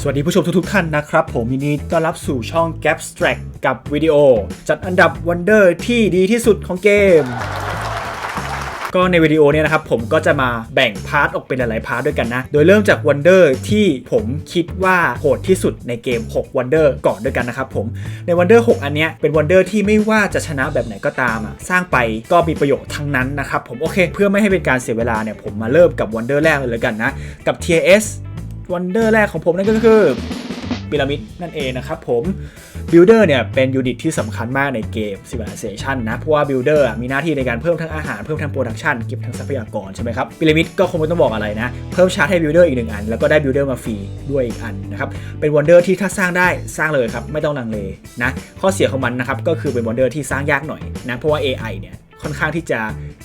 สวัสดีผู้ชมทุกๆท่านนะครับ ผมยินดีต้อนรับสู่ช่อง Gapstrack กับวิดีโอ จัดอันดับ Wonder ที่ดีที่สุดของเกม ก็ในวิดีโอเนี้นะครับ ผมก็จะมาแบ่งพาร์ทออกเป็นหลายๆพาร์ทด้วยกันนะ โดยเริ่มจาก Wonder ที่ผมคิดว่าโหดที่สุดในเกม 6 Wonder ก่อนด้วยกันนะครับผมใน Wonder 6 อันเนี้ยเป็น Wonder ที่ไม่ว่าจะชนะแบบไหนก็ตามอะสร้างไปก็มีประโยชน์ทั้งนั้นนะครับผมโอเค เพื่อไม่ให้เป็นการเสียเวลาเนี่ยผมมาเริ่มกับ Wonder แรกเลยแล้วกันนะกับ TS วันเดอร์แรกของผมนั่นก็คือพีระมิดนั่นเองนะครับผมบิลเดอร์เนี่ยเป็นยูนิตที่สำคัญมากในเกม Civilization นะ เพราะว่าบิลเดอร์มีหน้าที่ในการเพิ่มทั้งอาหาร เพิ่มทั้งโปรดักชันเก็บทั้งทรัพยากรใช่ไหมครับพีระมิดก็คงไม่ต้องบอกอะไรนะ เพิ่มชาร์จให้บิลเดอร์อีกหนึ่งอัน แล้วก็ได้บิลเดอร์มาฟรีด้วยอีกอันนะครับเป็นวันเดอร์ที่ถ้าสร้างได้สร้างเลยครับ ไม่ต้องลังเลนะข้อเสียของมันนะครับก็คือเป็นวันเดอร์ที่สร้างยากหน่อยนะเพราะว่า AI เนี่ย ค่อนข้างที่จะ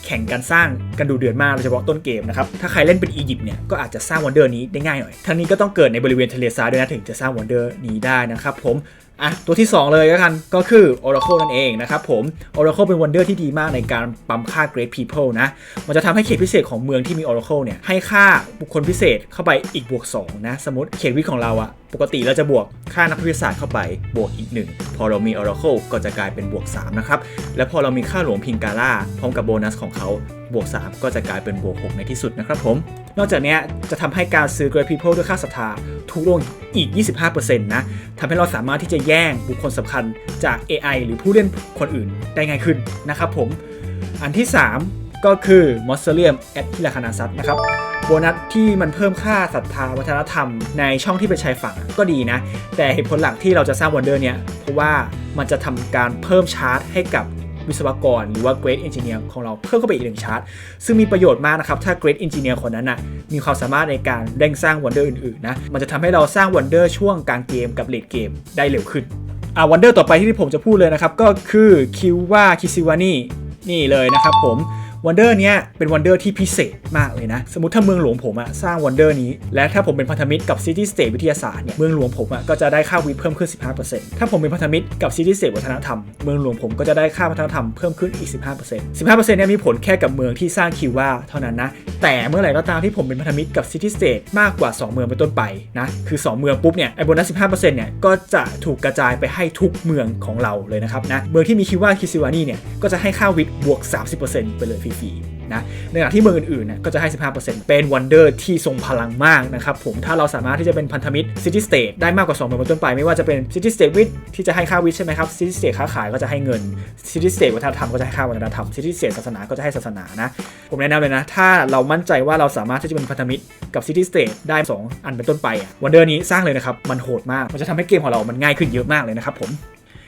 แข่งกันสร้างกันดูเดือดมากโดยเฉพาะต้นเกมนะครับ ถ้าใครเล่นเป็นอียิปต์เนี่ยก็อาจจะสร้างวันเดอร์นี้ได้ง่ายหน่อย ทั้งนี้ก็ต้องเกิดในบริเวณทะเลทรายด้วยนะถึงจะสร้างวันเดอร์นี้ได้นะครับผม อะตัวที่ 2 เลยก็กันก็คือ Oracle นั่นเองนะครับผม Oracle เป็นวันเดอร์ที่ดีมากในการปั๊มค่า Great People นะ มันจะทำให้เขตพิเศษของเมืองที่มี Oracle เนี่ยให้ค่าบุคคลพิเศษเข้าไปอีกบวก 2 นะ สมมติเขตวิทย์ของเราอะปกติเราจะบวกค่านักวิทยาศาสตร์เข้าไปบวกอีก 1 พอเรามี Oracle ก็จะกลายเป็นบวก 3 นะครับ และพอเรามีค่าหลวงพิงกาล่าพร้อมกับโบนัสของเขา บวก3 ก็จะกลายเป็นบวก 6 ในที่สุดนะครับผม นอกจากนี้จะทำให้การซื้อ Great People ด้วยค่าศรัทธาถูกลงอีก 25%นะทำให้เราสามารถที่จะแย่งบุคคลสำคัญจาก AI หรือผู้เล่นคนอื่นได้ง่ายขึ้นนะครับผม อันที่ 3 ก็คือ m o s s e r i u m at ฮิลาคานาซัตนะครับโบนัสที่มันเพิ่มค่าศรัทธาวัฒนธรรมในช่องที่เป็นชายฝั่งก็ดีนะ แต่เหตุผลหลักที่เราจะสร้างวันเดอร์เนี่ยเพราะว่ามันจะทำการเพิ่มชาร์จให้กับ วิศวกร หรือว่าเกรดเอนจิเนียร์ของเราเพิ่มเข้าไปอีกหนึ่งชาร์ตซึ่งมีประโยชน์มากนะครับ ถ้าเกรดเอนจิเนียร์คนนั้นนะมีความสามารถในการเร่งสร้างวันเดอร์อื่นๆนะมันจะทำให้เราสร้างวันเดอร์ช่วงกลางเกมกับเลดเกมได้เร็วขึ้นอ่าวันเดอร์ต่อไปที่ผมจะพูดเลยนะครับก็คือคิวว่าคิซิวานี่นี่เลยนะครับผม วันเดอร์เนี้ยเป็นวันเดอร์ที่พิเศษมากเลยนะ สมมติถ้าเมืองหลวงผมอะสร้างวันเดอร์นี้ และถ้าผมเป็นพันธมิตรกับซิตี้สเตทวิทยาศาสตร์เนี่ยเมืองหลวงผมอะก็จะได้ค่าวิทย์เพิ่มขึ้น 15%ถ้าผมเป็นพันธมิตรกับซิตี้สเตทวัฒนธรรมเมืองหลวงผมก็จะได้ค่าวัฒนธรรมเพิ่มขึ้นอีก 15% 15%เนี่ยมีผลแค่กับเมืองที่สร้างคิวว่าเท่านั้นนะแต่เมื่อไหร่ก็ตามที่ผมเป็นพันธมิตรกับซิตี้สเตทมากกว่า 2 เมืองเป็นต้นไปนะคือ 2 เมืองปุ๊บเนี่ยไอ้โบนัส15%เนี่ยก็จะถูกกระจายไปให้ทุกเมืองของเราเลยนะครับนะเมืองที่มีคิวว่าคิซิวานี่เนี่ยก็จะให้ค่าวิทบวก 30%ไปเลยฟรีๆนะในขณะที่เมืองอื่นๆเนี่ยก็จะให้ 15%เป็นวันเดอร์ที่ทรงพลังมากนะครับผมถ้าเราสามารถที่จะเป็นพันธมิตรซิตี้สเตทได้มากกว่า2เมืองเป็นต้นไป ไม่ว่าจะเป็นซิตี้สเตทวิทที่จะให้ค่าวิทใช่ไหมครับซิตี้สเตทค้าขายก็จะให้เงินซิตี้สเตทวัฒนธรรมก็จะให้ค่าวัฒนธรรมซิตี้สเตทศาสนาก็จะให้ศาสนานะผมแนะนำเลยนะ ถ้าเรามั่นใจว่าเราสามารถที่จะเป็นพันธมิตรกับซิตี้สเตทได้ 2 อันเป็นต้นไปอะวันเดอร์นี้สร้างเลยนะครับมันโหดมากมันจะทำให้เกมของเรามันง่ายขึ้นเยอะมากเลยนะครับผม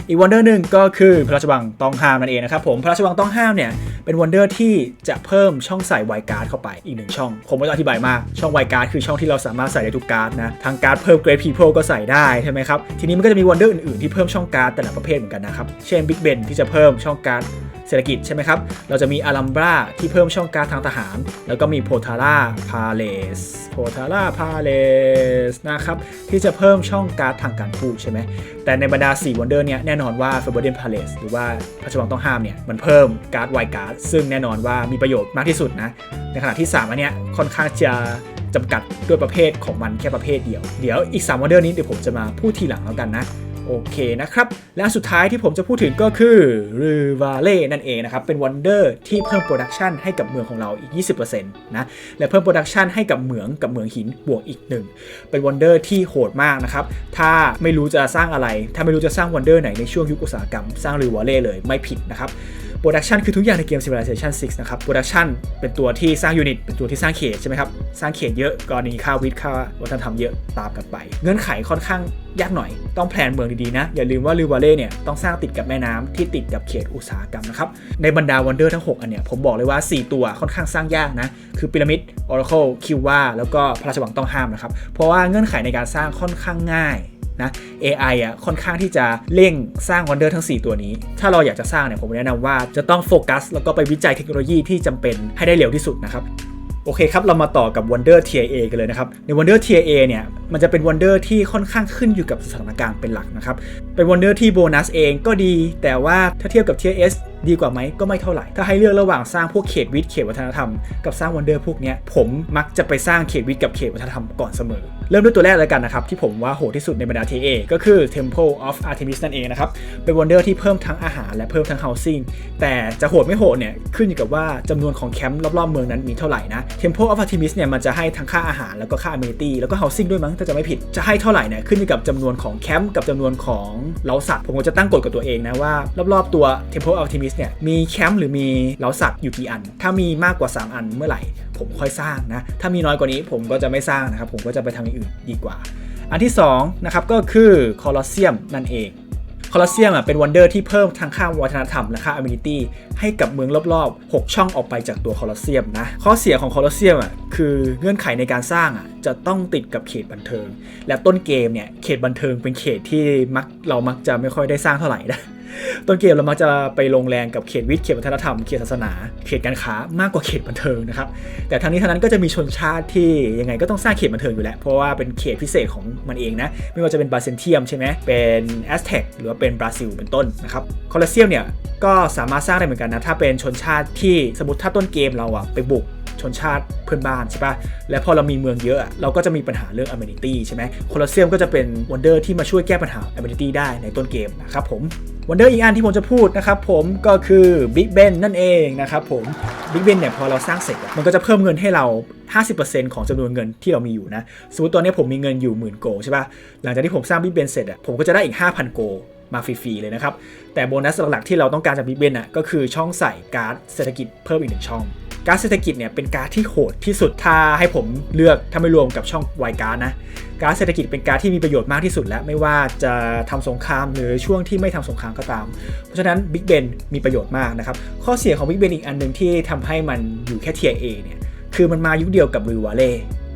อีกวันเดอร์หนึ่งก็คือพระราชวังต้องห้ามนั่นเองนะครับผมพระราชวังต้องห้ามเนี่ยเป็นวันเดอร์ที่จะเพิ่มช่องใส่ไวการ์ดเข้าไปอีกหนึ่งช่อง ผมไม่ต้องอธิบายมาก ช่องไวการ์ดคือช่องที่เราสามารถใส่ได้ทุกการ์ดนะทางการ์ดเพิ่มเกรดพีเพลก็ใส่ได้ใช่ไหมครับทีนี้มันก็จะมีวันเดอร์อื่นๆที่เพิ่มช่องการ์ดแต่ละประเภทเหมือนกันนะครับเช่นบิ๊กเบนที่จะเพิ่มช่องการ์ด เศรษฐกิจใช่ไหมครับ เราจะมีอารัมบราที่เพิ่มช่องการ์ดทางทหาร แล้วก็มีโพธาร่าพาเลสโพธาร่าพาเลสนะครับที่จะเพิ่มช่องการ์ดทางการทูตใช่ไหมแต่ในบรรดา4วันเดอร์เนี่ยแน่นอนว่า f o r b i d d e n Palace หรือว่าพระราชวังต้องห้ามเนี่ยมันเพิ่มการ์ดไวการ์ดซึ่งแน่นอนว่ามีประโยชน์มากที่สุดนะในขณะที่ 3 อันเนี้ยค่อนข้างจะจำกัดด้วยประเภทของมันแค่ประเภทเดียว เดี๋ยวอีก3วันเดอร์นี้เดี๋ยวผมจะมาพูดทีหลังแล้วกันนะ โอเคนะครับ และสุดท้ายที่ผมจะพูดถึงก็คือรูวาเล่นั่นเองนะครับ เป็นวันเดอร์ที่เพิ่มโปรดักชันให้กับเมืองของเราอีก 20%นะและเพิ่มโปรดักชันให้กับเหมืองกับเหมืองหินบวกอีกหนึ่งเป็นวันเดอร์ที่โหดมากนะครับ ถ้าไม่รู้จะสร้างอะไร ถ้าไม่รู้จะสร้างวันเดอร์ไหนในช่วงยุคอุตสาหกรรม สร้างรูวาเล่เลยไม่ผิดนะครับ โปรดักชันคือทุกอย่างในเกม Civilization 6 นะครับ โปรดักชันเป็นตัวที่สร้างยูนิต เป็นตัวที่สร้างเขตใช่ไหมครับ สร้างเขตเยอะกรณีค่าวิทย์ค่าวัฒนธรรมเยอะตามกันไป เงื่อนไขค่อนข้างยากหน่อย ต้องแพลนเมืองดีๆนะ อย่าลืมว่าริวาเล่เนี่ยต้องสร้างติดกับแม่น้ำที่ติดกับเขตอุตสาหกรรมนะครับ ในบรรดาวันเดอร์ทั้ง 6 อันเนี่ย ผมบอกเลยว่า 4 ตัวค่อนข้างสร้างยากนะ คือพีระมิด Oracle คิวว่าแล้วก็พระราชวังต้องห้ามนะครับ เพราะว่าเงื่อนไขในการสร้างค่อนข้างง่าย นะ AI อะค่อนข้างที่จะเร่งสร้างวันเดอร์ทั้ง 4 ตัวนี้ ถ้าเราอยากจะสร้างเนี่ยผมแนะนำว่าจะต้องโฟกัส แล้วก็ไปวิจัยเทคโนโลยีที่จำเป็นให้ได้เร็วที่สุดนะครับโอเคครับ เรามาต่อกับ Wonder Tier A กันเลยนะครับ ใน Wonder Tier A เนี่ย มันจะเป็น Wonder ที่ค่อนข้างขึ้นอยู่กับสถานการณ์เป็นหลักนะครับ เป็น Wonder ที่โบนัสเองก็ดี แต่ว่าถ้าเทียบกับ Tier S ดีกว่าไหมก็ไม่เท่าไหร่ ถ้าให้เลือกระหว่างสร้างพวกเขตวิทย์เขตวัฒนธรรมกับสร้าง Wonder พวกนี้ผมมักจะไปสร้างเขตวิทย์กับเขตวัฒนธรรมก่อนเสมอ เริ่มด้วยตัวแรกเลยกันนะครับที่ผมว่าโหดที่สุดในบรรดา TA ก็คือ Temple of Artemis นั่นเองนะครับเป็นวันเดอร์ที่เพิ่มทั้งอาหารและเพิ่มทั้ง housing แต่จะโหดไม่โหดเนี่ยขึ้นอยู่กับว่าจำนวนของแคมป์รอบๆเมืองนั้นมีเท่าไหร่นะ Temple of Artemis เนี่ยมันจะให้ทั้งค่าอาหารแล้วก็ค่า amenity แล้วก็ housing ด้วยมั้งถ้าจะไม่ผิดจะให้เท่าไหร่เนี่ยขึ้นอยู่กับจำนวนของแคมป์กับจำนวนของเล้าสัตว์ผมก็จะตั้งกฎกับตัวเองนะว่ารอบๆตัว Temple of Artemis เนี่ยมีแคมป์หรือมีเล้าสัตว์อยู่กี่อัน ถ้ามีมากกว่า 3 อันเมื่อไหร่ ผมค่อยสร้างนะ ถ้ามีน้อยกว่านี้ผมก็จะไม่สร้างนะครับ ผมก็จะไปทำอย่างอื่นดีกว่า อันที่2นะครับก็คือคอลอสเซียมนั่นเองคอลอสเซียมอะเป็นวันเดอร์ที่เพิ่มทั้งค่าวัฒนธรรมและค่าอ m ม n i t y ให้กับเมืองรอบๆ 6 ช่องออกไปจากตัวคอลอสเซียมนะ ข้อเสียของคอลอสเซียมอะคือเงื่อนไขในการสร้างอะจะต้องติดกับเขตบันเทิง และต้นเกมเนี่ยเขตบันเทิงเป็นเขตที่มักเรามักจะไม่ค่อยได้สร้างเท่าไหร่นะ ต้นเกมเรามักจะไปลงแรงกับเขตวิทย์เขตวัฒนธรรมเขตศาสนา เขตการค้ามากกว่าเขตบันเทิงนะครับแต่ทั้งนี้ทั้งนั้นก็จะมีชนชาติที่ยังไงก็ต้องสร้างเขตบันเทิงอยู่แล้วเพราะว่าเป็นเขตพิเศษของมันเองนะไม่ว่าจะเป็นบาเซนเทียมใช่ไหมเป็นแอสเท็กหรือว่าเป็นบราซิลเป็นต้นนะครับคอลอสเซียมเนี่ยก็สามารถสร้างได้เหมือนกันนะถ้าเป็นชนชาติที่สมมติถ้าต้นเกมเราอะไปบุก ชนชาติเพื่อนบ้านใช่ปะและพอเรามีเมืองเยอะ เราก็จะมีปัญหาเรื่อง amenity ใช่ไหมโคลอสเซียมก็จะเป็นวันเดอร์ที่มาช่วยแก้ปัญหา amenity ได้ในต้นเกมนะครับผมวันเดอร์อีกอันที่ผมจะพูดนะครับผมก็คือ Big Ben นั่นเองนะครับผม Big Ben เนี่ยพอเราสร้างเสร็จมันก็จะเพิ่มเงินให้เรา 50%ของจำนวนเงินที่เรามีอยู่นะสมมติตอนนี้ผมมีเงินอยู่หมื่นโกใช่ปะหลังจากที่ผมสร้าง Big Ben เสร็จอะผมก็จะได้อีก 5,000 โกมาฟรี ๆ เลยนะครับ แต่โบนัสหลักๆที่เราต้องการจาก Big Ben อะก็คือช่องใส่การ์ดเศรษฐกิจเพิ่มอีกหนึ่งช่อง การเศรษฐกิจเนี่ยเป็นการที่โหดที่สุดถ้าให้ผมเลือกถ้าไม่รวมกับช่องไวการนะการเศรษฐกิจเป็นการที่มีประโยชน์มากที่สุดแล้วไม่ว่าจะทำสงครามหรือช่วงที่ไม่ทำสงครามก็ตาม เพราะฉะนั้น Big Ben มีประโยชน์มากนะครับ ข้อเสียของ Big Ben อีกอันหนึ่งที่ทำให้มันอยู่แค่เทียเอเนี่ยคือมันมายุคเดียวกับริวาเล่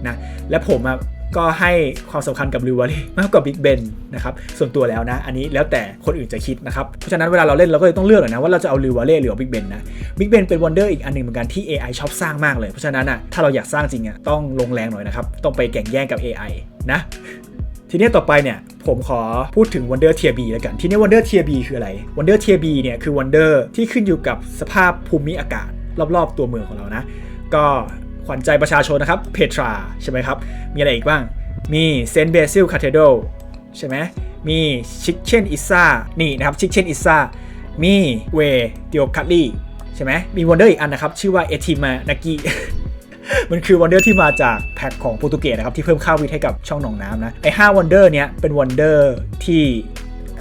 นะและผมอะ ก็ให้ความสำคัญกับริวาเล่มากกว่า Big Ben นนะครับส่วนตัวแล้วนะ อันนี้แล้วแต่คนอื่นจะคิดนะครับ เพราะฉะนั้นเวลาเราเล่นเราก็เลยต้องเลือกหน่อยนะว่าเราจะเอาริวาเล่หรือเอา Big Ben นะ Big Ben เป็นวันเดอร์อีกอันหนึ่งเหมือนกันที่ AI ชอบสร้างมากเลย เพราะฉะนั้นอะถ้าเราอยากสร้างจริงอะต้องลงแรงหน่อยนะครับต้องไปแข่งแย่งกับ AI นะทีนี้ต่อไปเนี่ยผมขอพูดถึง Wonder Tier B แล้วกัน ทีนี้ Wonder Tier B คืออะไร Wonder Tier B เนี่ยคือ Wonder ที่ขึ้นอยู่กับสภาพภูมิอากาศ รอบๆ ตัวเมืองของเรานะ ก็ ขวัญใจประชาชนนะครับเพทราใช่ไหมครับ มีอะไรอีกบ้าง มีเซนเบซิลคาเทโดใช่ไหมมีชิคเชนอิซ่านี่นะครับชิคเชนอิซ่ามีเวเดียคัตลี่ใช่ไหมมีวันเดอร์อีกอันนะครับ ชื่อว่าเอทิมานากิมันคือวันเดอร์ที่มาจากแพ็คของโปรตุเกสนะครับที่เพิ่มค่าวิทให้กับช่องหนองน้ำนะไอ้ห้าวันเดอร์เนี้ยเป็นวันเดอร์ที่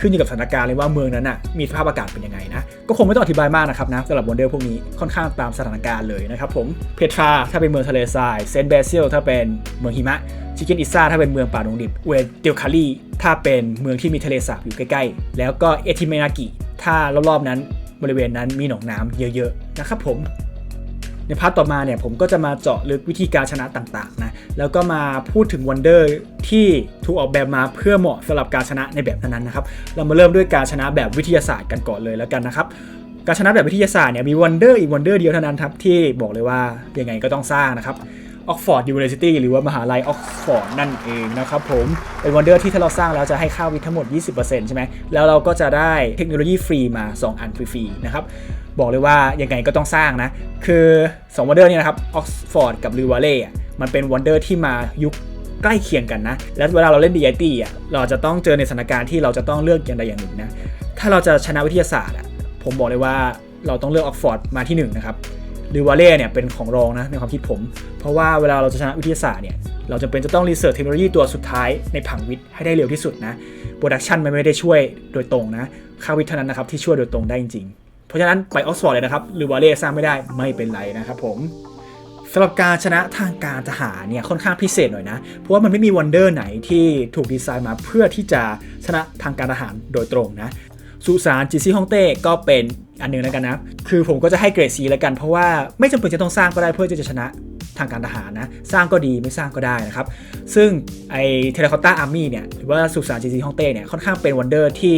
ขึ้นอยู่กับสถานการณ์เลยว่าเมืองนั้นน่ะมีสภาพอากาศเป็นยังไงนะ ก็คงไม่ต้องอธิบายมากนะครับนะสำหรับวันเดอร์พวกนี้ค่อนข้างตามสถานการณ์เลยนะครับผมเพทราถ้าเป็นเมืองทะเลทรายเซนต์เบซิลถ้าเป็นเมืองหิมะชิคเกนอิซ่าถ้าเป็นเมืองป่าดงดิบเวเดลคารีถ้าเป็นเมืองที่มีทะเลสาบอยู่ใกล้ๆ แล้วก็เอทิเมนากิถ้ารอบๆนั้นบริเวณนั้นมีหนองน้ำเยอะๆนะครับผม ในพาร์ทต่อมาเนี่ยผมก็จะมาเจาะลึกวิธีการชนะต่างๆนะแล้วก็มาพูดถึงวันเดอร์ที่ถูกออกแบบมาเพื่อเหมาะสำหรับการชนะในแบบนั้นๆนะครับเรามาเริ่มด้วยการชนะแบบวิทยาศาสตร์กันก่อนเลยแล้วกันนะครับการชนะแบบวิทยาศาสตร์เนี่ยมีวันเดอร์อีกวันเดอร์เดียวเท่านั้นครับที่บอกเลยว่ายังไงก็ต้องสร้างนะครับออกฟอร์ดยูนิเวอร์ซิตี้หรือว่ามหาลัยออกฟอร์ดนั่นเองนะครับผม เป็นวันเดอร์ที่ถ้าเราสร้างแล้วจะให้ค่าวิทย์ทั้งหมด 20%ใช่ไหมแล้วเราก็จะได้เทคโนโลยีฟรีมา 2 อันฟรีๆนะครับ บอกเลยว่ายังไงก็ต้องสร้างนะ คือ2วันเดอร์เนี่ยนะครับออกซฟอร์ดกับริวาเล่มันเป็นวันเดอร์ที่มายุคใกล้เคียงกันนะ แล้วเวลาเราเล่นดีไอตี้อะเราจะต้องเจอในสถานการณ์ที่เราจะต้องเลือกอย่างใดอย่างหนึ่งนะ ถ้าเราจะชนะวิทยาศาสตร์อะผมบอกเลยว่าเราต้องเลือกออกฟอร์ดมาที่1นงนะครับริวาเล่เนี่ยเป็นของรองนะในความคิดผม เพราะว่าเวลาเราจะชนะวิทยาศาสตร์เนี่ยเราจะเป็นจะต้องรีเสิร์ชเทคโนโลยีตัวสุดท้ายในผังวิทย์ให้ได้เร็วที่สุดนะโปรดักชันมันไม่ได้ช่วยโดยตรงนะค่าวิทย์เท่านั้นนะครับที่ช่วยโดยตรงได้จริงๆ เพราะฉะนั้นไปออกซฟอร์ดเลยนะครับหรือวาเล่สร้างไม่ได้ไม่เป็นไรนะครับผมสำหรับการชนะทางการทหารเนี่ยค่อนข้างพิเศษหน่อยนะ เพราะว่ามันไม่มีวันเดอร์ไหนที่ถูกดีไซน์มาเพื่อที่จะชนะทางการทหารโดยตรงนะสุสานจิซี่ฮ่องเต้ก็เป็น อันหนึ่งแล้วกันนะ คือผมก็จะให้เกรดซีแล้วกัน เพราะว่าไม่จำเป็นจะต้องสร้างก็ได้เพื่อจะชนะทางการทหารนะ สร้างก็ดีไม่สร้างก็ได้นะครับ ซึ่งไอเทเลคอตตาอาร์มี่เนี่ยหรือว่าสุสานจีซีฮ่องเต้เนี่ยค่อนข้างเป็นวันเดอร์ที่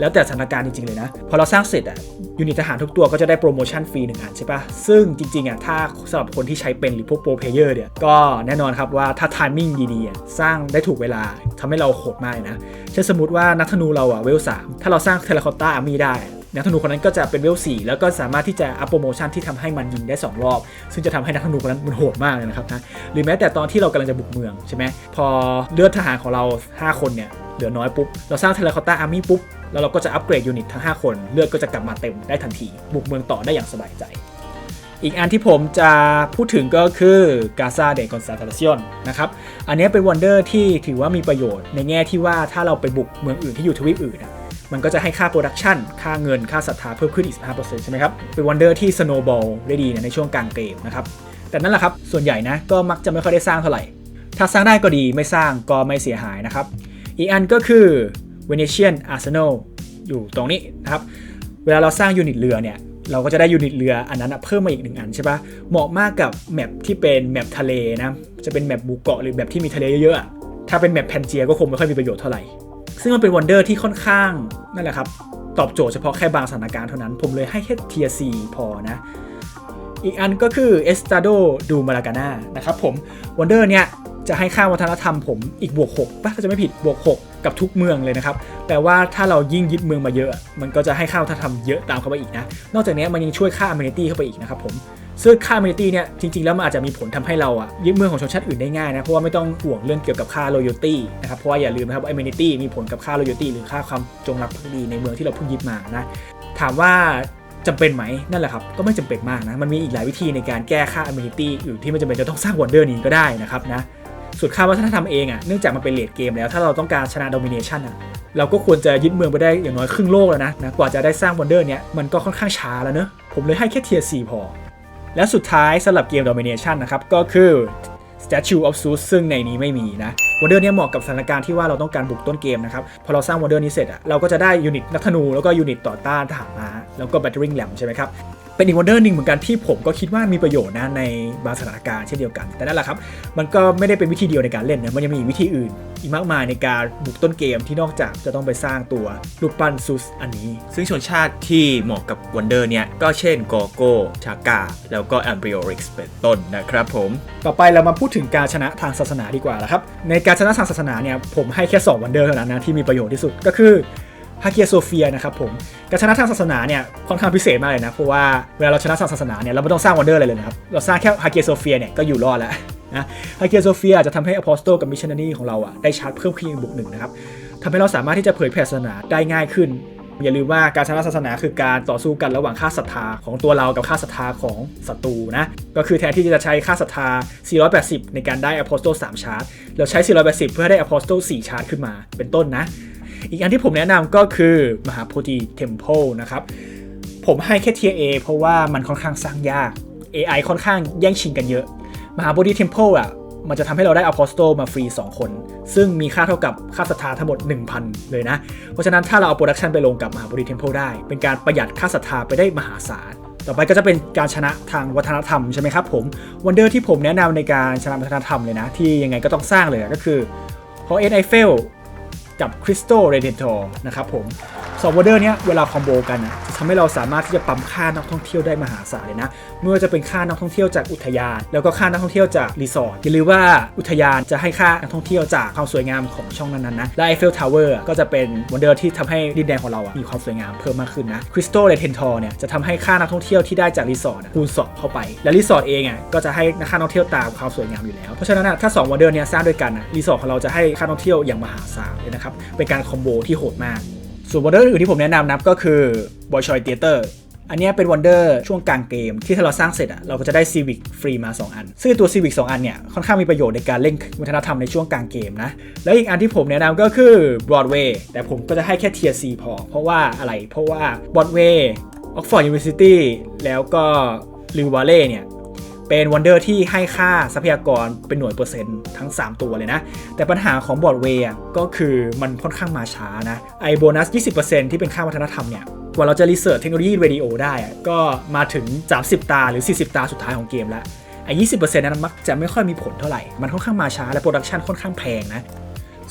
แล้วแต่สถานการณ์จริง ๆ เลยนะ พอเราสร้างเสร็จอะยูนิตทหารทุกตัวก็จะได้โปรโมชั่นฟรีหนึ่งอันใช่ปะซึ่งจริงๆอะถ้าสำหรับคนที่ใช้เป็นหรือพวกโปรเพเยอร์เนี่ยก็แน่นอนครับว่าถ้าทามิ่งดีๆ สร้างได้ถูกเวลาทำให้เราโหดมากนะเช่นสมมติว่านักธนูเราอะเวลสามถ้าเราสร้างเทเลคอตตาอาร์มี่ได้ นักธนูคนนั้นก็จะเป็นเวล4แล้วก็สามารถที่จะอัพโปรโมชั่นที่ทำให้มันยิงได้ 2 รอบ ซึ่งจะทำให้นักธนูคนนั้นมันโหดมากเลยนะครับนะหรือแม้แต่ตอนที่เรากำลังจะบุกเมืองใช่ไหมพอเลือดทหารของเรา 5 คนเนี่ยเหลือน้อยปุ๊บ เราสร้างเทเลคอตตาอาร์มี่ปุ๊บ แล้วเราก็จะอัปเกรดยูนิตทั้ง 5 คน เลือดก็จะกลับมาเต็มได้ทันที บุกเมืองต่อได้อย่างสบายใจ อีกอันที่ผมจะพูดถึงก็คือกาซาเดคอนซาตาเซียนนะครับ อันนี้เป็นวันเดอร์ที่ถือว่ามีประโยชน์ในแง่ที่ว่าถ้าเราไปบุกเมืองอื่นที่อยู่ทวีปอื่นอะ มันก็จะให้ค่าโปรดักชันค่าเงินค่าศรัทธาเพิ่มขึ้นอีก 15%ใช่ไหมครับเป็นวันเดอร์ที่สโนว์บอลได้ดีนะในช่วงกลางเกมนะครับแต่นั่นแหละครับส่วนใหญ่นะก็มักจะไม่ค่อยได้สร้างเท่าไหร่ ถ้าสร้างได้ก็ดีไม่สร้างก็ไม่เสียหายนะครับอีกอันก็คือ Venetian Arsenal อยู่ตรงนี้นะครับเวลาเราสร้างยูนิตเรือเนี่ยเราก็จะได้ยูนิตเรืออันนั้นเพิ่มมาอีกหนึ่งอันใช่ปะเหมาะมากกับแมปที่เป็นแมปทะเลนะจะเป็นแมปบูเกาะหรือแมปที่มีทะเลเยอะๆถ้าเป็นแมปแพนเจียก็คงไม่ค่อยมีประโยชน์เท่าไหร่ ซึ่งมันเป็นวันเดอร์ที่ค่อนข้างนั่นแหละครับ ตอบโจทย์เฉพาะแค่บางสถานการณ์เท่านั้น ผมเลยให้แค่เทียร์ซีพอนะ อีกอันก็คือ Estado du Maracana นะครับผมวันเดอร์เนี่ยจะให้ค่าวัฒนธรรมผมอีกบวก6ป่ะถ้าจะไม่ผิดบวก 6 กับทุกเมืองเลยนะครับแปลว่าถ้าเรายิ่งยึดเมืองมาเยอะ มันก็จะให้ค่าวัฒนธรรมเยอะตามเข้าไปอีกนะ นอกจากนี้มันยังช่วยค่า amenity เข้าไปอีกนะครับผม ซึ่งค่า amenity เนี่ยจริงๆ แล้วมันอาจจะมีผลทำให้เราอะยึดเมืองของชนชาติอื่นได้ง่ายนะ เพราะว่าไม่ต้องห่วงเรื่องเกี่ยวกับค่า loyalty นะครับ เพราะว่าอย่าลืมนะครับว่า amenity มีผลกับค่า loyalty หรือค่าความจงรักภักดีในเมืองที่เราเพิ่งยึดมานะ ถามว่าจำเป็นไหมนั่นแหละครับ ก็ไม่จำเป็นมากนะ มันมีอีกหลายวิธีในการแก้ค่า amenity อื่ที่ไม่จำเป็นจะต้องสร้างว o นเดอร์นี้ก็ได้นะครับนะส่วนค่าวัฒนธรรมเองอะเนื่องจากมันเป็นเลดเกมแล้วถ้าเราต้องการชนะ domination อะเราก็ควรจะยึดเมืองไปได้อย่างน้อยครึ่งโลกแล้วนะนะกว่าจะได้สร้างว o นเดอร์เนี้ยมันก็ค่อนข้างช้าแล้วเนอะผมเลยให้แค่เทียร์4พอ และสุดท้ายสำหรับเกม domination นะครับ ก็คือ Statue of Zeus ซึ่งในนี้ไม่มีนะวอเดอร์เนี้ยเหมาะกับสถานการณ์ที่ว่าเราต้องการบุกต้นเกมนะครับ พอเราสร้างวอเดอร์นี้เสร็จอะเราก็จะได้ยูนิตนักธนู แล้วก็ยูนิตต่อต้านทหารม้าแล้วก็แบตเตอรี่แหลมใช่ไหมครับ เป็นอีกว o นเดอร์หนึ่งเหมือนกันที่ผมก็คิดว่ามีประโยชน์นะในบางสถานการณ์เช่นเดียวกัน แต่นั่นแหละครับ มันก็ไม่ได้เป็นวิธีเดียวในการเล่นนะมันยังมีวิธีอื่น อีกมากมายในการบุกต้นเกมที่นอกจากจะต้องไปสร้างตัวรูปปั้นซุสอันนี้ ซึ่งชนชาติที่เหมาะกับวันเดอร์เนี่ยก็เช่นกอโก้ชากา แล้วก็แอมเบริโอริกส์เป็นต้นนะครับผม ต่อไปเรามาพูดถึงการชนะทางศาสนาดีกว่าละครับในการชนะทางศาสนาเนี่ยผมให้แค่2วันเดอร์เท่านั้นนะที่มีประโยชน์ที่สุดก็คือ ฮาเกียโซเฟียนะครับผมการชนะทางศาสนาเนี่ยค่อนข้างพิเศษมากเลยนะเพราะว่าเวลาเราชนะทางศาสนาเนี่ยเราไม่ต้องสร้างวันเดอร์อะไรเลยนะครับเราสร้างแค่ฮาเกียโซเฟียเนี่ยก็อยู่รอดแล้วนะฮาเกียโซเฟียจะทำให้อพอสโตกับมิชชันนารีของเราอะได้ชาร์จเพิ่มขึ้นอีกบวกหนึ่งนะครับทำให้เราสามารถที่จะเผยแผ่ศาสนาได้ง่ายขึ้นอย่าลืมว่าการชนะศาสนาคือการต่อสู้กันระหว่างค่าศรัทธาของตัวเรากับค่าศรัทธาของศัตรูนะก็คือแทนที่จะใช้ค่าศรัทธา 480 ในการได้ Apostle 3ชาร์จเราใช้ 480 เพื่อให้ได้ Apostle 4ชาร์จขึ้นมาเป็นต้นนะ อีกอันที่ผมแนะนำก็คือมหาโพธิเทมเพลนะครับผมให้แค่ Tier A เพราะว่ามันค่อนข้างสร้างยาก AI ค่อนข้างแย่งชิงกันเยอะ มหาโพธิเทมเพลอะมันจะทำให้เราได้ Apostle มาฟรี 2 คน ซึ่งมีค่าเท่ากับค่าศรัทธาทั้งหมด 1,000 เลยนะ เพราะฉะนั้นถ้าเราเอาโปรดักชันไปลงกับมหาบริเทมเพลได้ เป็นการประหยัดค่าศรัทธาไปได้มหาศาล ต่อไปก็จะเป็นการชนะทางวัฒนธรรมใช่ไหมครับผมวันเดอร์ที่ผมแนะนำในการชนะวัฒนธรรมเลยนะ ที่ยังไงก็ต้องสร้างเลยก็คือพอเอ็นไอเฟล กับคริสโตเรเดนทอร์นะครับผม สองวันเดอร์เนี้ยเวลาคอมโบกันนะจะทำให้เราสามารถที่จะปั๊มค่านักท่องเที่ยวได้มหาศาลเลยนะไม่ว่าจะเป็นค่านักท่องเที่ยวจากอุทยาน แล้วก็ค่านักท่องเที่ยวจากรีสอร์ทอย่าลืมว่าอุทยานจะให้ค่านักท่องเที่ยวจากความสวยงามของช่องนั้นๆนะและไอเฟลทาวเวอร์ก็จะเป็นวันเดอร์ที่ทำให้ดินแดนของเราอะมีความสวยงามเพิ่มมากขึ้นนะคริสตัลเรเทนทอร์เนี่ยจะทำให้ค่านักท่องเที่ยวที่ได้จากรีสอร์ทคูณสองเข้าไป และรีสอร์ทเองอะก็จะให้ค่านักท่องเที่ยวตามความสวยงามอยู่แล้ว เพราะฉะนั้นถ้า2วันเดอร์เนี่ยสร้างด้วยกันอะรีสอร์ทของเราจะให้ค่านักท่องเที่ยวอย่างมหาศาลเลยนะครับเป็นการคอมโบที่โหดมาก ส่วนวันเดอร์อื่นที่ผมแนะนำนะก็คือบอยชอยเตเตอร์อันนี้เป็นวันเดอร์ช่วงกลางเกมที่ถ้าเราสร้างเสร็จอะเราก็จะได้ซีวิกฟรีมา 2 อัน ซึ่งตัวซีวิก2อันเนี่ย ค่อนข้างมีประโยชน์ในการเล่นวัฒนธรรมในช่วงกลางเกมนะ แล้วอีกอันที่ผมแนะนำก็คือบรอดเวย์แต่ผมก็จะให้แค่เทียร์ซีพอ เพราะว่าอะไรเพราะว่าบรอดเวย์ออกฟอร์ดยูนิเวอร์ซิตี้แล้วก็ลิววาเล่เนี่ย เป็นวันเดอร์ที่ให้ค่าทรัพยากรเป็นหน่วยเปอร์เซ็นต์ทั้ง 3 ตัวเลยนะ แต่ปัญหาของบอร์ดเวย์ก็คือมันค่อนข้างมาช้านะ ไอโบนัส 20%ที่เป็นค่าวัฒนธรรมเนี่ยกว่าเราจะรีเสิร์ชเทคโนโลยีเรดิโอได้ก็มาถึง 30 ตาหรือ 40 ตาสุดท้ายของเกมแล้วไอ้20%นั้นมักจะไม่ค่อยมีผลเท่าไหร่ มันค่อนข้างมาช้าและโปรดักชันค่อนข้างแพงนะ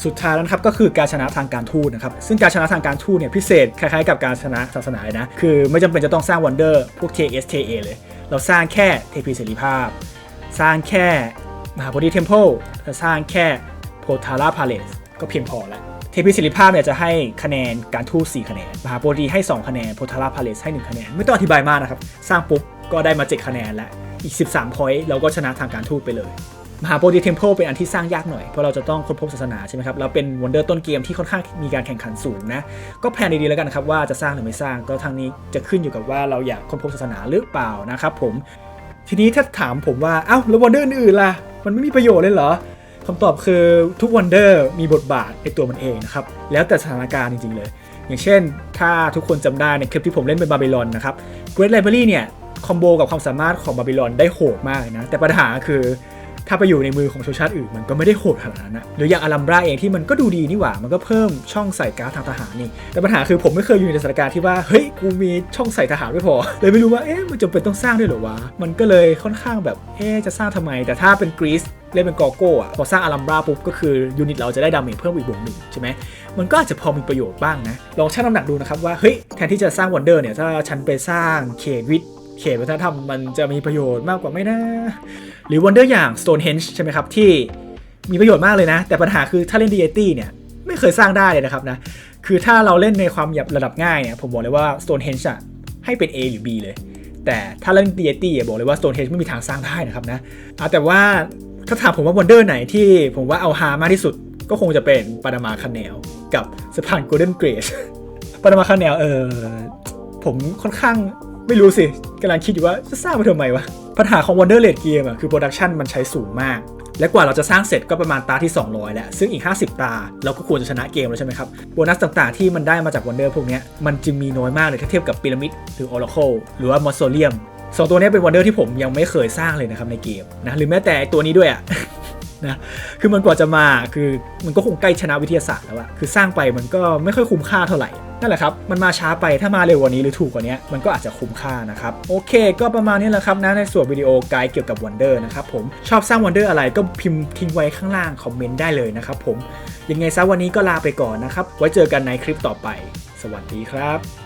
สุดท้ายแล้วนครับก็คือการชนะทางการทูตนะครับซึ่งการชนะทางการทูตเนี่ยพิเศษคล้ายๆกับการชนะศาสนาเลยนะ คือไม่จำเป็นจะต้องสร้างวันเดอร์พวก TS TA เลย เราสร้างแค่เทพีเสรีภาพ สร้างแค่มหาโพธิเทมเพลและสร้างแค่โพธาราพาเลสก็เพียงพอแล้วเทพีศิริภาพเนี่ยจะให้คะแนนการทูต4คะแนน มหาโพธิให้ 2 คะแนน โพธาราพาเลสให้ 1 คะแนน ไม่ต้องอธิบายมากนะครับ สร้างปุ๊บก็ได้มา 7 คะแนนแล้ว อีก 13พอยต์เราก็ชนะทางการทูตไปเลย มหาโพธิเทมเพลเป็นอันที่สร้างยากหน่อย เพราะเราจะต้องค้นพบศาสนาใช่ไหมครับ แล้วเป็นวันเดอร์ต้นเกมที่ค่อนข้างมีการแข่งขันสูงนะ ก็แพลนดีๆแล้วกันนะครับว่าจะสร้างหรือไม่สร้างก็ทางนี้จะขึ้นอยู่กับว่าเราอยากค้นพบศาสนาหรือเปล่านะครับผม ทีนี้ถ้าถามผมว่า เอ้าแล้ววันเดอร์อื่นๆล่ะ มันไม่มีประโยชน์เลยเหรอคำตอบคือทุกวันเดอร์มีบทบาทในตัวมันเองนะครับ แล้วแต่สถานการณ์จริงๆเลย อย่างเช่น ถ้าทุกคนจำได้ในคลิปที่ผมเล่นเป็นบาบิลอนนะครับ Great Library เนี่ยคอมโบกับความสามารถของบาบิลอนได้โหดมากนะ แต่ปัญหาคือ ถ้าไปอยู่ในมือของชนชาติอื่นมันก็ไม่ได้โหดขนาดนั้นนะหรืออย่างอารัมบราเองที่มันก็ดูดีนี่หว่า มันก็เพิ่มช่องใส่การ์ดทางทหารนี่ แต่ปัญหาคือผมไม่เคยอยู่ในสถานการณ์ที่ว่า เฮ้ย กูมีช่องใส่ทหารไม่พอ เลยไม่รู้ว่า เอ๊ะ มันจำเป็นต้องสร้างด้วยหรอวะ มันก็เลยค่อนข้างแบบ เอ๊ะ จะสร้างทำไม แต่ถ้าเป็นกรีซเล่นเป็นกอโก้อะพอสร้างอารัมบราปุ๊บก็คือยูนิตเราจะได้ดาเมจเพิ่มอีกบวกหนึ่งใช่ไหมมันก็อาจจะพอมีประโยชน์บ้างนะ ลองชั่งน้ำหนักดูนะครับว่า เฮ้ย แทนที่จะสร้างวันเดอร์เนี่ย ถ้าฉันไปสร้างเขตวิท เขตวัฒนธรรมมันจะมีประโยชน์มากกว่าไหมนะ หรือวันเดอร์อย่าง Stonehenge ใช่ไหมครับ ที่มีประโยชน์มากเลยนะ แต่ปัญหาคือถ้าเล่น Deity เนี่ย ไม่เคยสร้างได้เลยนะครับนะ คือถ้าเราเล่นในความหยับระดับง่ายเนี่ย ผมบอกเลยว่า Stonehenge อะให้เป็น A หรือ B เลย แต่ถ้าเล่น Deity อะบอกเลยว่า Stonehenge ไม่มีทางสร้างได้นะครับนะอะแต่ว่าถ้าถามผมว่าวันเดอร์ไหนที่ผมว่าเอาฮามากที่สุด ก็คงจะเป็นปานามาคาเนลกับสะพาน Golden Gate ปานามาคาเนลเออผมค่อนข้าง ไม่รู้สิกำลังคิดอยู่ว่าจะสร้างไปทำไมวะปัญหาของ Wonder Late Game อะคือโปรดักชันมันใช้สูงมาก และกว่าเราจะสร้างเสร็จก็ประมาณตาที่ 200 แล้ว ซึ่งอีก 50 ตา เราก็ควรจะชนะเกมแล้วใช่ไหมครับ โบนัสต่างๆที่มันได้มาจาก Wonder พวกนี้มันจึงมีน้อยมากเลยถ้าเทียบกับพีระมิดหรือ Oracle หรือว่า Mausoleum สองตัวนี้เป็น Wonder ที่ผมยังไม่เคยสร้างเลยนะครับในเกมนะหรือแม้แต่ตัวนี้ด้วยอะ นะคือมันกว่าจะมาคือมันก็คงใกล้ชนะวิทยาศาสตร์แล้วอะคือสร้างไปมันก็ไม่ค่อยคุ้มค่าเท่าไหร่นั่นแหละครับมันมาช้าไปถ้ามาเร็วกว่านี้หรือถูกกว่านี้มันก็อาจจะคุ้มค่านะครับโอเค ก็ประมาณนี้แหละครับนะในส่วนวิดีโอไกด์เกี่ยวกับ Wonder นะครับผมชอบสร้าง Wonder อะไรก็พิมพ์ทิ้งไว้ข้างล่างคอมเมนต์ได้เลยนะครับผมยังไงซะวันนี้ก็ลาไปก่อนนะครับไว้เจอกันในคลิปต่อไป สวัสดีครับ